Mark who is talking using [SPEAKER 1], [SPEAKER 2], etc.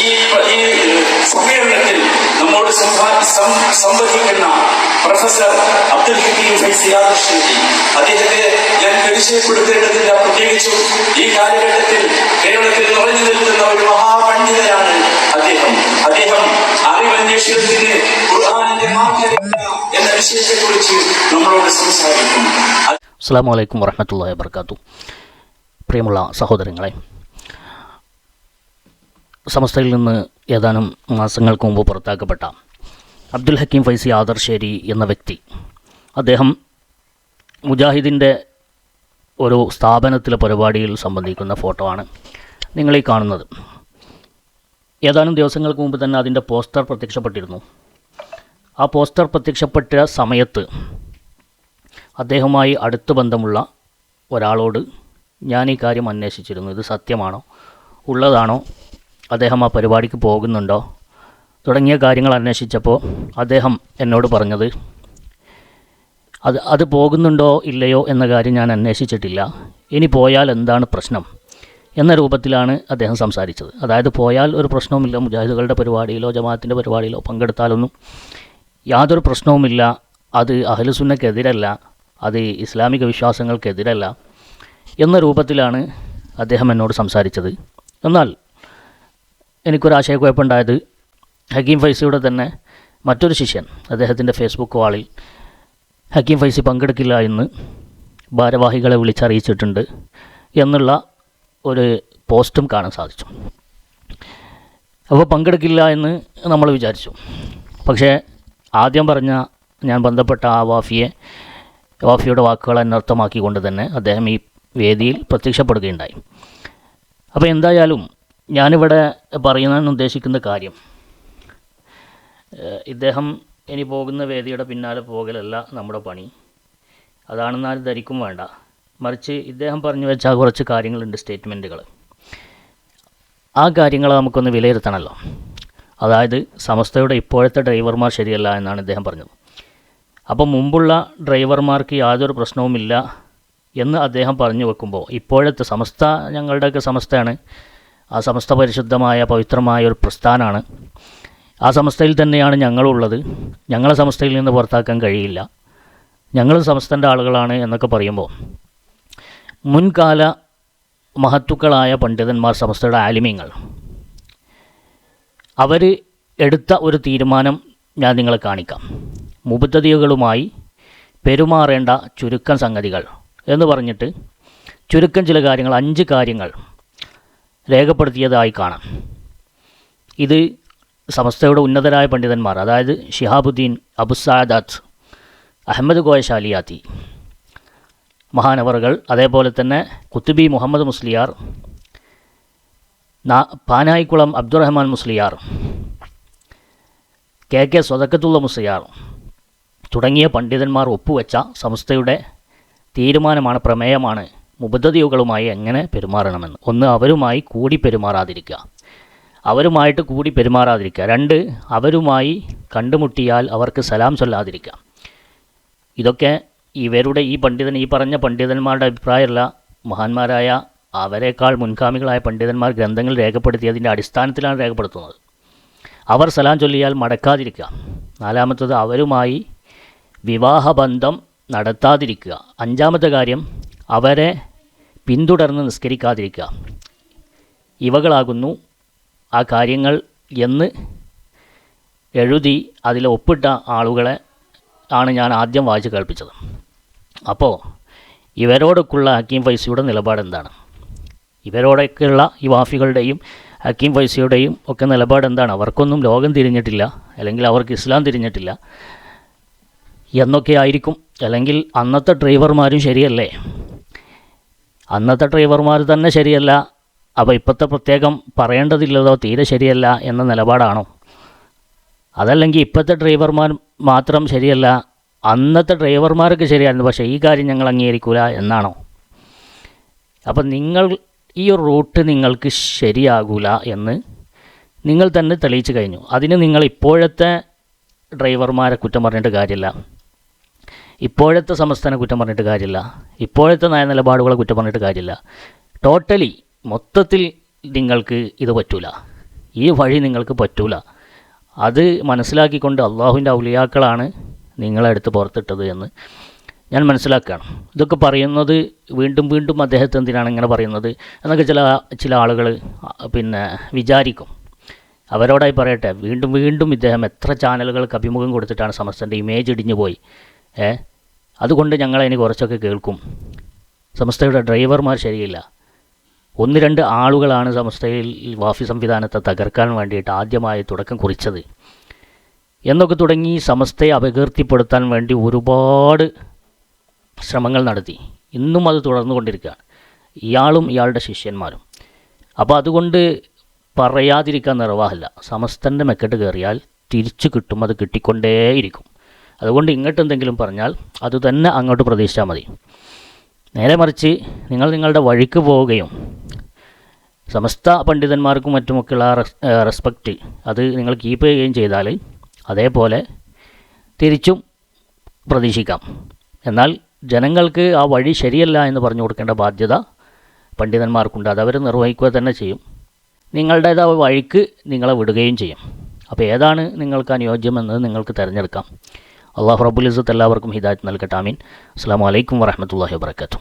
[SPEAKER 1] ഈ സമ്മേളനത്തിൽ നമ്മോട് സംവഹിക്കുന്ന പ്രൊഫസർ അബ്ദുൽ ഹക്കീം ഫൈസി ആദർശി അദ്ദേഹത്തെ ഞാൻ പരിചയപ്പെടുത്തേണ്ടതില്ല. പ്രത്യേകിച്ചും ഈ കാലഘട്ടത്തിൽ കേരളത്തിൽ നിറഞ്ഞു നിൽക്കുന്ന ഒരു മഹാപണ്ഡിതനാണ് അദ്ദേഹം. അദ്ദേഹം അറിവന്വേഷണത്തിന് ഖുർആാനിന്റെ മാർഗരേഖ എന്ന വിഷയത്തെക്കുറിച്ച് നമ്മളോട് സംസാരിക്കും
[SPEAKER 2] അസ്സാം വലൈക്കും വറഹമത്തല്ലാ വർക്കാത്തു പ്രിയമുള്ള സഹോദരങ്ങളെ സമസ്തയിൽ നിന്ന് ഏതാനും മാസങ്ങൾക്ക് മുമ്പ് പുറത്താക്കപ്പെട്ട അബ്ദുൽ ഹക്കീം ഫൈസി ആദർശേരി എന്ന വ്യക്തി അദ്ദേഹം മുജാഹിദിന്റെ ഒരു സ്ഥാപനത്തിലെ പരിപാടിയിൽ സംബന്ധിക്കുന്ന ഫോട്ടോ ആണ് നിങ്ങളീ കാണുന്നത്. ഏതാനും ദിവസങ്ങൾക്ക് മുമ്പ് തന്നെ അതിന്റെ പോസ്റ്റർ പ്രത്യക്ഷപ്പെട്ടിരുന്നു. ആ പോസ്റ്റർ പ്രത്യക്ഷപ്പെട്ട സമയത്ത് അദ്ദേഹവുമായി അടുത്ത് ബന്ധമുള്ള ഒരാളോട് ഞാൻ ഈ കാര്യം അന്വേഷിച്ചിരുന്നു. ഇത് സത്യമാണോ? ഉള്ളതാണോ? അദ്ദേഹം ആ പരിപാടിക്ക് പോകുന്നുണ്ടോ? തുടങ്ങിയ കാര്യങ്ങൾ അന്വേഷിച്ചപ്പോൾ അദ്ദേഹം എന്നോട് പറഞ്ഞത് അത് അത് പോകുന്നുണ്ടോ ഇല്ലയോ എന്ന കാര്യം ഞാൻ അന്വേഷിച്ചിട്ടില്ല. ഇനി പോയാൽ എന്താണ് പ്രശ്നം? എന്ന രൂപത്തിലാണ് അദ്ദേഹം സംസാരിച്ചത്. അതായത് പോയാൽ ഒരു പ്രശ്നവുമില്ല മുജാഹിദുകളുടെ പരിപാടിയിലോ ജമാഅത്തിന്റെ പരിപാടിയിലോ പങ്കെടുത്താലൊന്നും യാതൊരു പ്രശ്നവുമില്ല. അത് അഹലുസുന്നക്കെതിരല്ല അത് ഇസ്ലാമിക വിശ്വാസങ്ങൾക്കെതിരല്ല എന്ന രൂപത്തിലാണ് അദ്ദേഹം എന്നോട് സംസാരിച്ചത്. എന്നാൽ എനിക്കൊരാശയക്കുഴപ്പമുണ്ടായത് ഹക്കീം ഫൈസിയുടെ തന്നെ മറ്റൊരു ശിഷ്യൻ അദ്ദേഹത്തിന്റെ ഫേസ്ബുക്ക് വാളിൽ ഹക്കീം ഫൈസി പങ്കെടുക്കില്ല എന്ന് ഭാരവാഹികളെ വിളിച്ചറിയിച്ചിട്ടുണ്ട് എന്നുള്ള ഒരു പോസ്റ്റും കാണാൻ സാധിച്ചു. അപ്പോൾ പങ്കെടുക്കില്ല എന്ന് നമ്മൾ വിചാരിച്ചു. പക്ഷേ ആദ്യം പറഞ്ഞ ഞാൻ ബന്ധപ്പെട്ട ആ വാഫിയെ വാഫിയുടെ വാക്കുകൾ അനർത്ഥമാക്കിക്കൊണ്ട് തന്നെ അദ്ദേഹം ഈ വേദിയിൽ പ്രത്യക്ഷപ്പെടുകയുണ്ടായി. അപ്പോൾ എന്തായാലും ഞാനിവിടെ പറയുന്ന ഉദ്ദേശിക്കുന്ന കാര്യം. ഇദ്ദേഹം ഇനി പോകുന്ന വേദിയുടെ പിന്നാലെ പോകലല്ല നമ്മുടെ പണി. അതാണെന്നാൽ ധരിക്കും വേണ്ട. മറിച്ച് ഇദ്ദേഹം പറഞ്ഞു വെച്ച കുറച്ച് കാര്യങ്ങളുണ്ട് സ്റ്റേറ്റ്മെന്റുകൾ ആ കാര്യങ്ങൾ നമുക്കൊന്ന് വിലയിരുത്തണമല്ലോ അതായത് സമസ്തയുടെ ഇപ്പോഴത്തെ ഡ്രൈവർമാർ ശരിയല്ല എന്നാണ് ഇദ്ദേഹം പറഞ്ഞത്. അപ്പോൾ മുമ്പുള്ള ഡ്രൈവർമാർക്ക് യാതൊരു പ്രശ്നവുമില്ല എന്ന് അദ്ദേഹം പറഞ്ഞു വെക്കുമ്പോൾ ഇപ്പോഴത്തെ സമസ്ത ഞങ്ങളുടെയൊക്കെ സമസ്തയാണ് ആ സമസ്ത പരിശുദ്ധമായ പവിത്രമായ ഒരു പ്രസ്ഥാനമാണ് ആ സമസ്തയിൽ തന്നെയാണ് ഞങ്ങളുള്ളത്. ഞങ്ങളെ സമസ്തയിൽ നിന്ന് പുറത്താക്കാൻ കഴിയില്ല. ഞങ്ങൾ സമസ്തന്റെ ആളുകളാണ് എന്നൊക്കെ പറയുമ്പോൾ മുൻകാല മഹത്തുക്കളായ പണ്ഡിതന്മാർ സമസ്തയുടെ ആലിമ്യങ്ങൾ അവർ എടുത്ത ഒരു തീരുമാനം ഞാൻ നിങ്ങളെ കാണിക്കാം. മുബദ്ധതികളുമായി പെരുമാറേണ്ട ചുരുക്കം സംഗതികൾ എന്ന് പറഞ്ഞിട്ട് ചുരുക്കം ചില കാര്യങ്ങൾ അഞ്ച് കാര്യങ്ങൾ രേഖപ്പെടുത്തിയതായി കാണാം. ഇത് സമസ്തയുടെ ഉന്നതരായ പണ്ഡിതന്മാർ അതായത് ഷിഹാബുദ്ദീൻ അബുസാദാത്ത് അഹമ്മദ് ഗോയശാലിയാത്തി മഹാനവറുകൾ അതേപോലെ തന്നെ കുത്തുബി മുഹമ്മദ് മുസ്ലിയാർ പാനായിക്കുളം അബ്ദുറഹ്മാൻ മുസ്ലിയാർ കെ കെ സ്വതക്കത്തുള്ള മുസ്ലിയാർ തുടങ്ങിയ പണ്ഡിതന്മാർ ഒപ്പുവെച്ച സംസ്ഥയുടെ തീരുമാനമാണ് പ്രമേയമാണ് മുബദ്ധതിയുകളുമായി എങ്ങനെ പെരുമാറണമെന്ന്. ഒന്ന് അവരുമായി കൂടി പെരുമാറാതിരിക്കുക. അവരുമായിട്ട് കൂടി പെരുമാറാതിരിക്കുക. രണ്ട് അവരുമായി കണ്ടുമുട്ടിയാൽ അവർക്ക് സലാം ചൊല്ലാതിരിക്കുക. ഇതൊക്കെ ഇവരുടെ ഈ പണ്ഡിതൻ ഈ പറഞ്ഞ പണ്ഡിതന്മാരുടെ അഭിപ്രായമല്ല. മഹാന്മാരായ അവരെക്കാൾ മുൻഗാമികളായ പണ്ഡിതന്മാർ ഗ്രന്ഥങ്ങൾ രേഖപ്പെടുത്തിയതിന്റെ അടിസ്ഥാനത്തിലാണ് രേഖപ്പെടുത്തുന്നത്. അവർ സലാം ചൊല്ലിയാൽ മടക്കാതിരിക്കുക. നാലാമത്തത് അവരുമായി വിവാഹബന്ധം നടത്താതിരിക്കുക. അഞ്ചാമത്തെ കാര്യം അവരെ പിന്തുടർന്ന് നിസ്കരിക്കാതിരിക്കുക. ഇവകളാകുന്നു ആ കാര്യങ്ങൾ എന്ന് എഴുതി അതിൽ ഒപ്പിട്ട ആളുകളെ ആണ് ഞാൻ ആദ്യം വായിച്ച് കേൾപ്പിച്ചത്. അപ്പോൾ ഇവരോടൊക്കെയുള്ള ഹക്കീം ഫൈസിയുടെ നിലപാട് എന്താണ് ഇവരോടൊക്കെയുള്ള ഈ വാഫികളുടെയും ഹക്കീം ഫൈസിയുടെയും ഒക്കെ നിലപാട് എന്താണ് അവർക്കൊന്നും ലോകം തിരിഞ്ഞിട്ടില്ല അല്ലെങ്കിൽ അവർക്ക് ഇസ്ലാം തിരിഞ്ഞിട്ടില്ല എന്നൊക്കെ ആയിരിക്കും. അല്ലെങ്കിൽ അന്നത്തെ ഡ്രൈവർമാരും ശരിയല്ലേ? അന്നത്തെ ഡ്രൈവർമാർ തന്നെ ശരിയല്ല. അപ്പോൾ ഇപ്പോഴത്തെ പ്രത്യേകം പറയേണ്ടതില്ലതോ തീരെ ശരിയല്ല എന്ന നിലപാടാണോ? അതല്ലെങ്കിൽ ഇപ്പോഴത്തെ ഡ്രൈവർമാർ മാത്രം ശരിയല്ല അന്നത്തെ ഡ്രൈവർമാർക്ക് ശരിയായിരുന്നു പക്ഷേ ഈ കാര്യം ഞങ്ങൾ അംഗീകരിക്കില്ല എന്നാണോ? അപ്പം നിങ്ങൾ ഈ ഒരു റൂട്ട് നിങ്ങൾക്ക് ശരിയാകൂല എന്ന് നിങ്ങൾ തന്നെ തെളിയിച്ചു കഴിഞ്ഞു. അതിന് നിങ്ങൾ ഇപ്പോഴത്തെ ഡ്രൈവർമാരെ കുറ്റം പറഞ്ഞിട്ട് കാര്യമില്ല. ഇപ്പോഴത്തെ സംസ്ഥാന കുറ്റം പറഞ്ഞിട്ട് കാര്യമില്ല. ഇപ്പോഴത്തെ നയനിലപാടുകളെ കുറ്റം പറഞ്ഞിട്ട് കാര്യമില്ല. ടോട്ടലി മൊത്തത്തിൽ നിങ്ങൾക്ക് ഇത് പറ്റൂല. ഈ വഴി നിങ്ങൾക്ക് പറ്റൂല. അത് മനസ്സിലാക്കിക്കൊണ്ട് അള്ളാഹുവിന്റെ ഔലിയാക്കളാണ് നിങ്ങളെ അടുത്ത് പുറത്തിട്ടത് എന്ന് ഞാൻ മനസ്സിലാക്കുകയാണ്. ഇതൊക്കെ പറയുന്നത് വീണ്ടും വീണ്ടും അദ്ദേഹത്തെ എന്തിനാണ് ഇങ്ങനെ പറയുന്നത് എന്നൊക്കെ ചില ചില ആളുകൾ പിന്നെ വിചാരിക്കും. അവരോടായി പറയട്ടെ വീണ്ടും വീണ്ടും ഇദ്ദേഹം എത്ര ചാനലുകൾക്ക് അഭിമുഖം കൊടുത്തിട്ടാണ് സമസ്തന്റെ ഇമേജ് ഇടിഞ്ഞു പോയി ഏ? അതുകൊണ്ട് ഞങ്ങളതിന് കുറച്ചൊക്കെ കേൾക്കും. സമസ്തയുടെ ഡ്രൈവർമാർ ശരിയില്ല. ഒന്ന് രണ്ട് ആളുകളാണ് സമസ്തയിൽ വാഫി സംവിധാനത്തെ തകർക്കാൻ വേണ്ടിയിട്ട് ആദ്യമായി തുടക്കം കുറിച്ചത്. എന്നൊക്കെ തുടങ്ങി സമസ്തയെ അപകീർത്തിപ്പെടുത്താൻ വേണ്ടി ഒരുപാട് ശ്രമങ്ങൾ നടത്തി. ഇന്നും അത് തുടർന്നുകൊണ്ടിരിക്കുകയാണ്. ഇയാളും ഇയാളുടെ ശിഷ്യന്മാരും. അപ്പോൾ അതുകൊണ്ട് പറയാതിരിക്കാൻ നിർവാഹമില്ല. സമസ്തന്റെ മെക്കെട്ട് കയറിയാൽ തിരിച്ചു കിട്ടും അത് കിട്ടിക്കൊണ്ടേയിരിക്കും. അതുകൊണ്ട് ഇങ്ങോട്ട് എന്തെങ്കിലും പറഞ്ഞാൽ അത് തന്നെ അങ്ങോട്ട് പ്രതീക്ഷിച്ചാൽ മതി. നേരെ മറിച്ച് നിങ്ങൾ നിങ്ങളുടെ വഴിക്ക് പോവുകയും സമസ്ത പണ്ഡിതന്മാർക്കും മറ്റുമൊക്കെയുള്ള റെസ്പെക്റ്റ് അത് നിങ്ങൾ കീപ്പ് ചെയ്യുകയും ചെയ്താൽ അതേപോലെ തിരിച്ചും പ്രതീക്ഷിക്കാം. എന്നാൽ ജനങ്ങൾക്ക് ആ വഴി ശരിയല്ല എന്ന് പറഞ്ഞു കൊടുക്കേണ്ട ബാധ്യത പണ്ഡിതന്മാർക്കുണ്ട്. അത് അവർ നിർവഹിക്കുക തന്നെ ചെയ്യും. നിങ്ങളുടേതായ വഴിക്ക് നിങ്ങളെ വിടുകയും ചെയ്യും. അപ്പോൾ ഏതാണ് നിങ്ങൾക്ക് അനുയോജ്യമെന്ന് നിങ്ങൾക്ക് തിരഞ്ഞെടുക്കാം. അള്ളാഹു റബുൽ ഇസത്ത് എല്ലാവർക്കും ഹിദായത്ത് നൽകട്ടെ ആമീൻ അസ്സാം വലൈക്കും വറഹമത്തല്ലാഹി വാബർക്കാത്തു